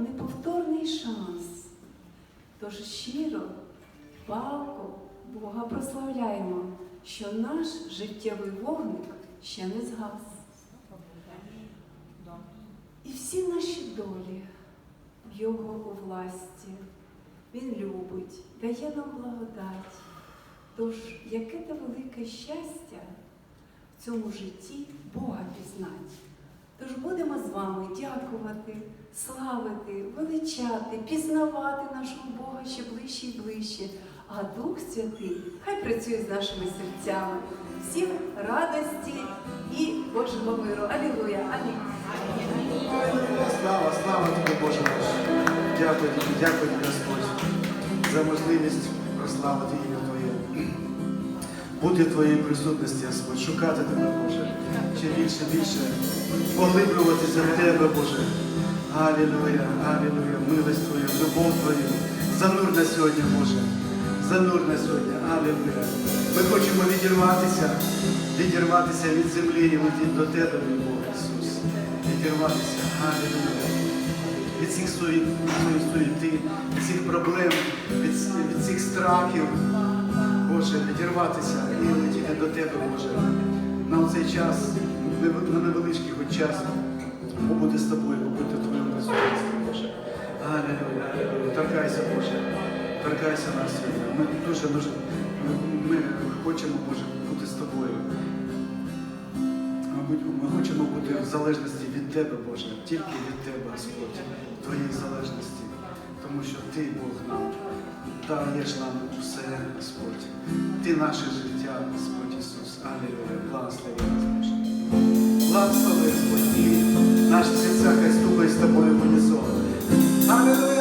неповторний шанс. Тож щиро, палко Бога прославляємо, що наш життєвий вогник ще не згас. І всі наші долі в Його у власті. Він любить, дає нам благодать. Тож, яке те велике щастя в цьому житті Бога пізнать. Тож будемо з вами дякувати, славити, величати, пізнавати нашого Бога ще ближче і ближче. А Дух Святий хай працює з нашими серцями. Всім радості і Божого миру. Алілуя! Амінь. Слава, слава тобі, Боже наш. Дякую тобі, дякую тобі, Господь, за можливість прославити ім'я Твоє. Бути в Твоїй присутності, Господь, шукати тебе, Боже. Ще більше, більше поглиблюватися в Тебе, Боже. Алілуя, алілуя, милость Твою, любов Твою. Занур на сьогодні, Боже. Занур на сьогодні, алілуя. Ми хочемо відірватися, відірватися від землі і летіти до Тебе, мій Бог Ісус. Відірватися, алілуя. Від цих суєт- суєти, від цих проблем, від, від цих страхів. Боже, відірватися і летіти до Тебе, Боже. На цей час, на невеличкий хоч час, побути з тобою, побути в Твоєму присутності, Боже. Алілуя. Торкайся, Боже. Торкайся нас сьогодні. Ми дуже, дуже ми, ми хочемо, Боже, бути з тобою. Ми хочемо бути в залежності від Тебе, Боже, тільки від Тебе, Господь, в Твоїй залежності. Тому що Ти, Бог нам, даєш нам все, Господь. Ти наше життя, Господь Ісус. Алілуя, благослови нас. Благослови, Господь, і наші серця хай ступить з тобою в унісон. Алілуя!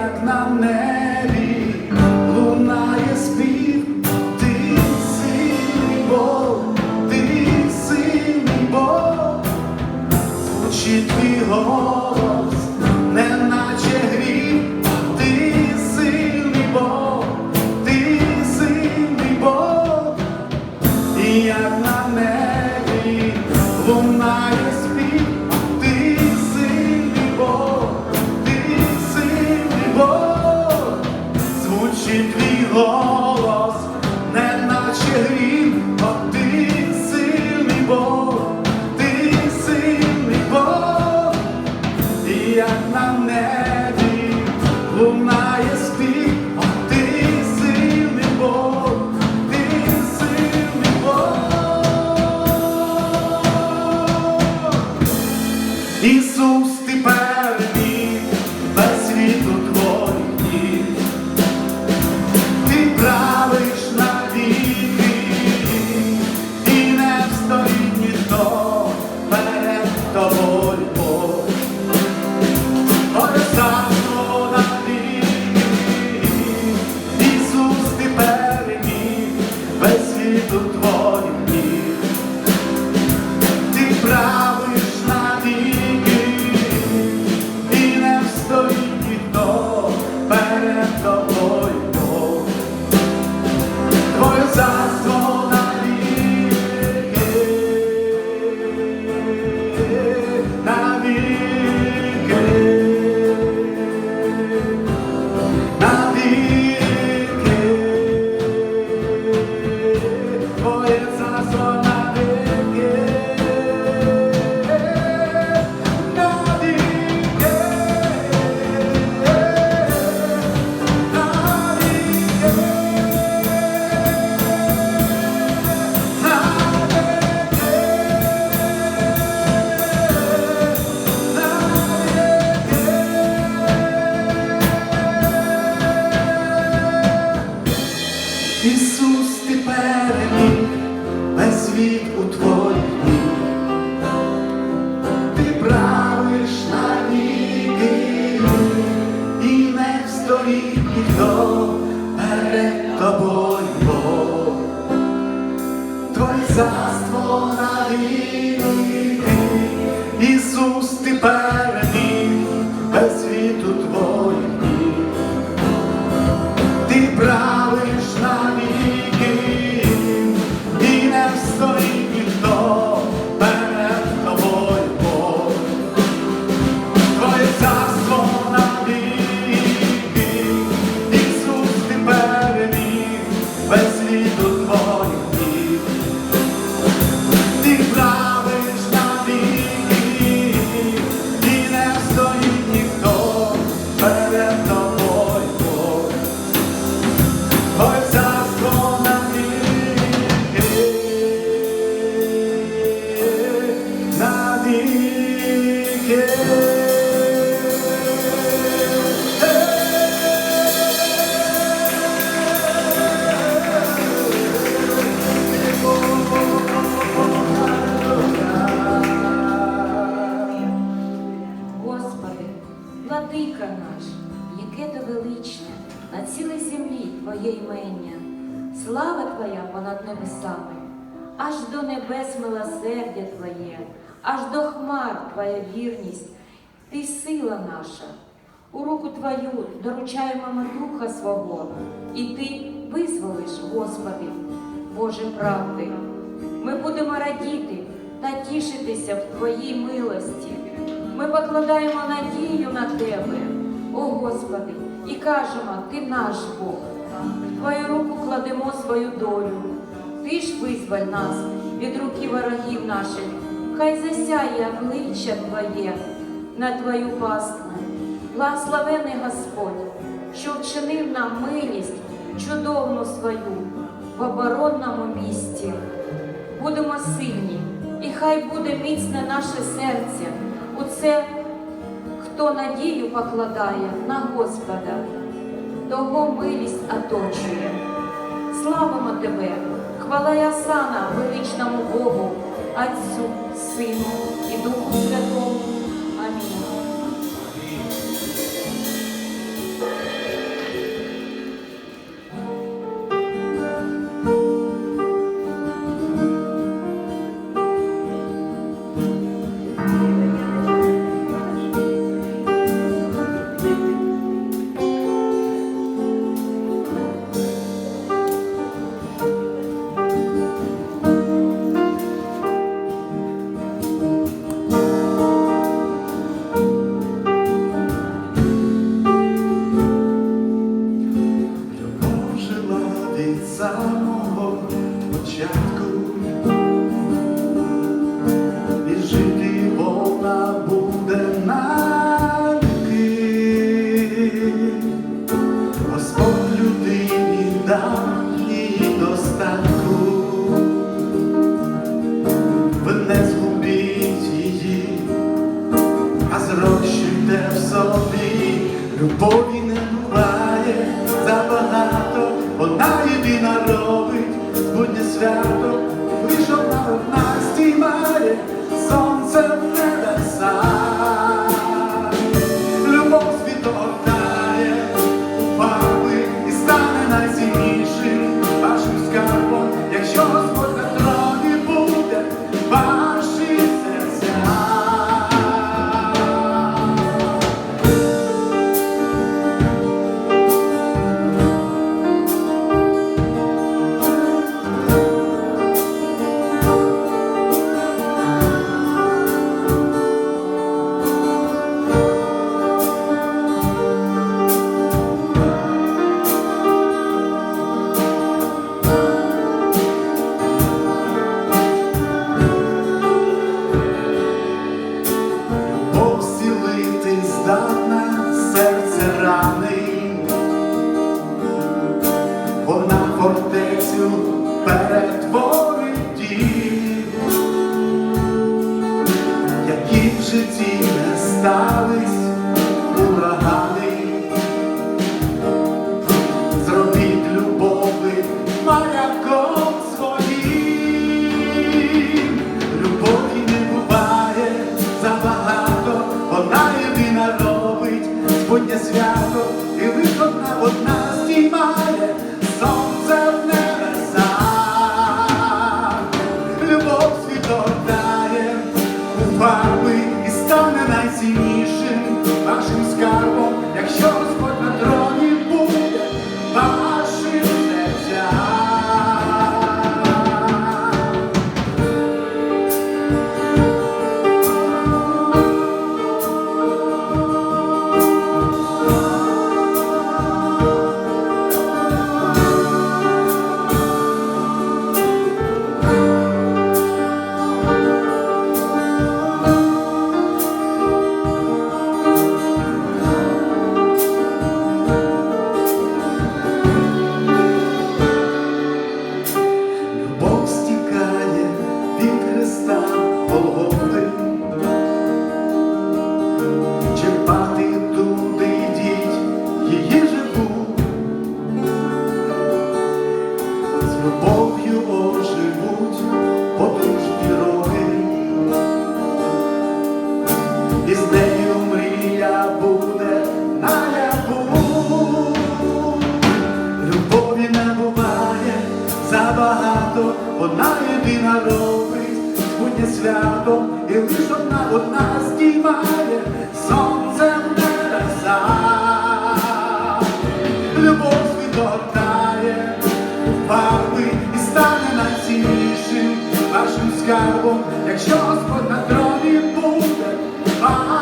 як на небі, лунає спів, ти сильний Бог, ти сильний Бог, звучить твій голос. стоїть ніхто перед тобою, твоє царство на рівні Ісус. тішитися в Твоїй милості. Ми покладаємо надію на Тебе, о Господи, і кажемо, Ти наш Бог. В Твою руку кладемо свою долю. Ти ж визволь нас від руки ворогів наших, хай засяє обличчя Твоє на Твою пасну. Благословений Господь, що вчинив нам милість, чудовну свою в оборонному місті. Будемо сильні і хай буде міцне наше серце у це, хто надію покладає на Господа, того милість оточує. Славимо тебе, хвала Ясана, величному Богу, Отцю, Сину і Духу Святому. Амінь. What now? Буде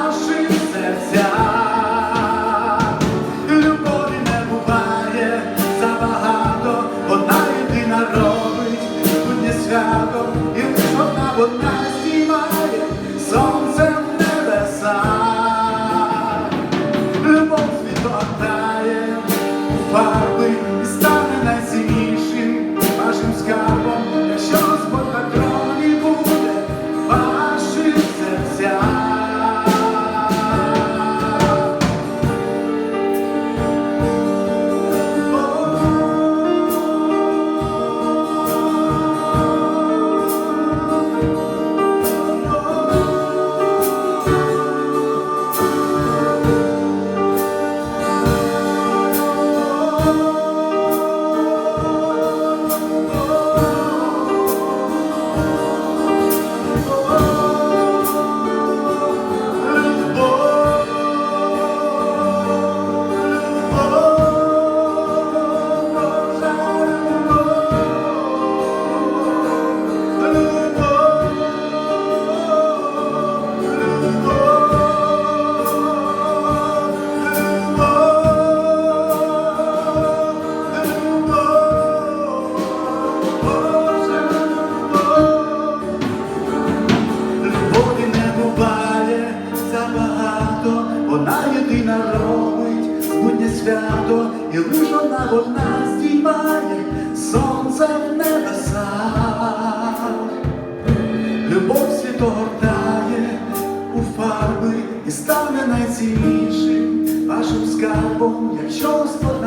найціннішим вашим скарбом, якщо Господь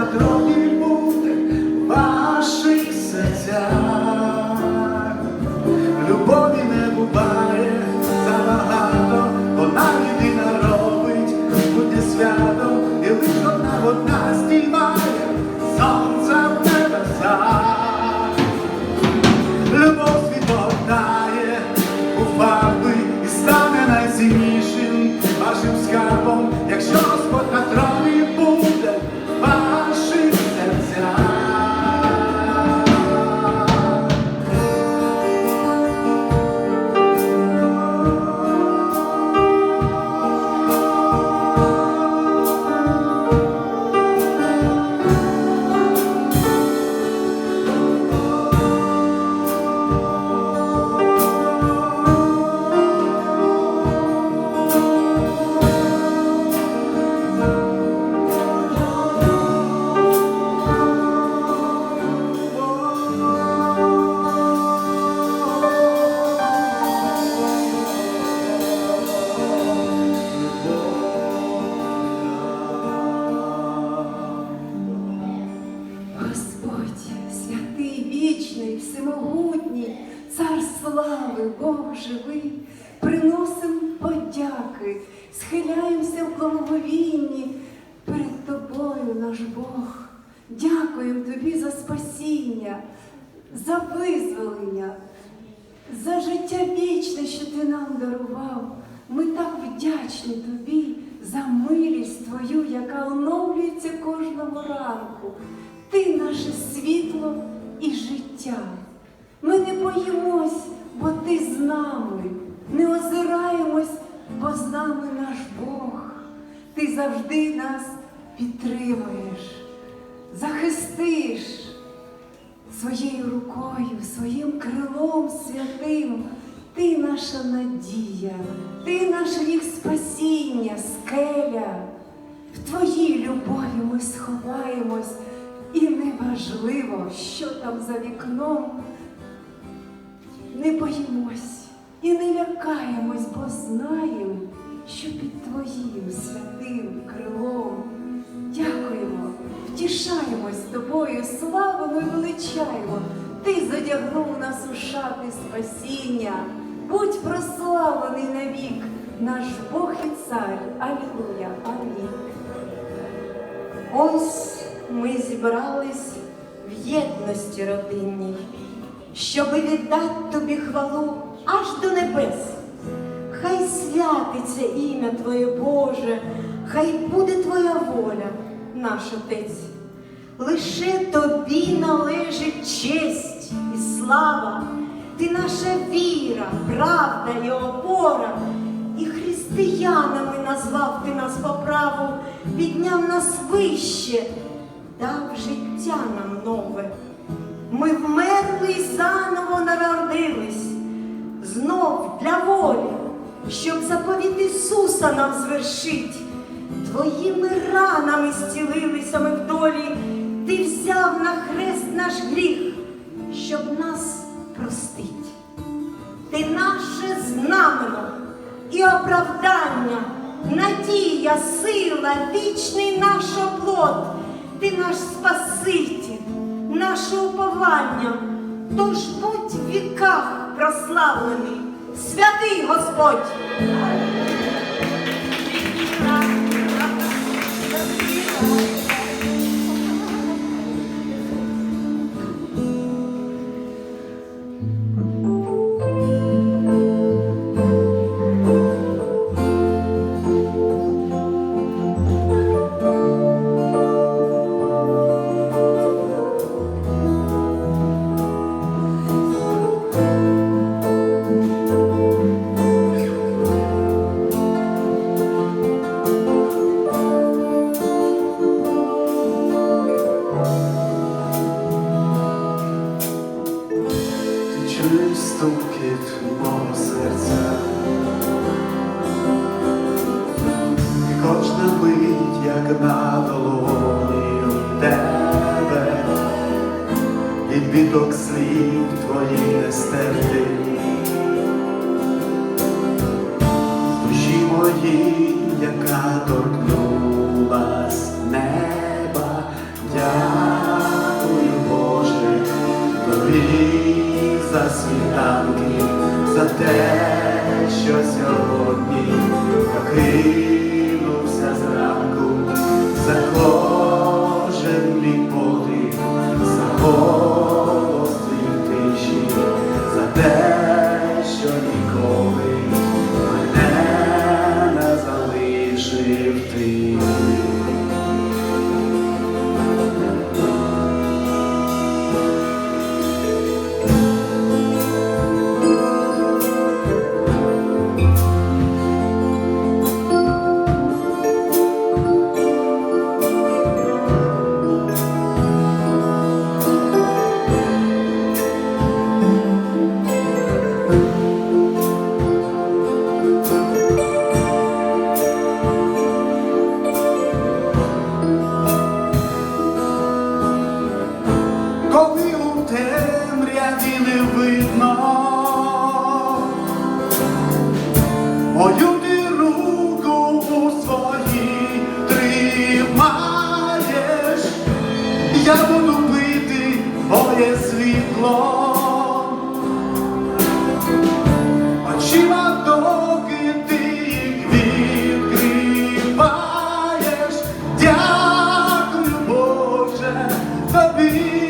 Дякуємо тобі за спасіння, за визволення, за життя вічне, що ти нам дарував. Ми так вдячні тобі за милість твою, яка оновлюється кожного ранку. Ти наше світло і життя. Ми не боїмось, бо ти з нами, не озираємось, бо з нами наш Бог. Ти завжди нас підтримуєш, захистиш своєю рукою, своїм крилом святим. Ти наша надія, ти наше їх спасіння, скеля. В твоїй любові ми сховаємось, і неважливо, що там за вікном. Не боїмось і не лякаємось, бо знаємо, що під твоїм святим крилом. Втішаємось тобою, славимо і величаємо. Ти задягнув нас у шати спасіння. Будь прославлений навік, наш Бог і цар. Алілуя, амінь. Ось ми зібрались в єдності родинній, щоби віддати тобі хвалу аж до небес. Хай святиться ім'я Твоє Боже, хай буде Твоя воля, наш Отець. Лише тобі належить честь і слава, ти наша віра, правда і опора. І християнами назвав ти нас по праву, підняв нас вище, дав життя нам нове. Ми вмерли і заново народились, знов для волі, щоб заповіт Ісуса нам звершить. Твоїми ранами зцілилися ми в долі, взяв на хрест наш гріх, щоб нас простить. Ти наше знамено і оправдання, надія, сила, вічний наш оплот, ти наш Спаситель, наше уповання. Тож будь в віках прославлений, святий Господь. Ти Любові, яка торкнулась неба, дякую, Боже, тобі за світанки, за те, що сьогодні такий. Тобі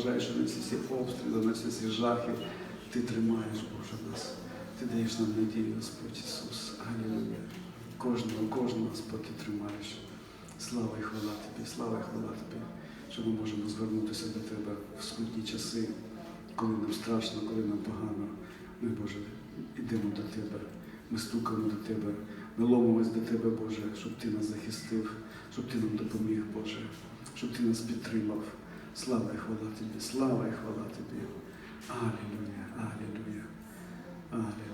Незважаючи на ці всі обстріли, на ці всі жахи, ти тримаєш, Боже, нас. Ти даєш нам надію, Господь Ісус. Алілуя. Кожного, кожного, Господь, ти тримаєш. Слава і хвала тобі, слава і хвала тобі, що ми можемо звернутися до тебе в скрутні часи, коли нам страшно, коли нам погано. Ми, Боже, йдемо до тебе, ми стукаємо до тебе, ми ломимось до тебе, Боже, щоб ти нас захистив, щоб ти нам допоміг, Боже, щоб ти нас підтримав. Слава і хвала тобі, слава і хвала тобі. Алілуя, алілуя, алілуя.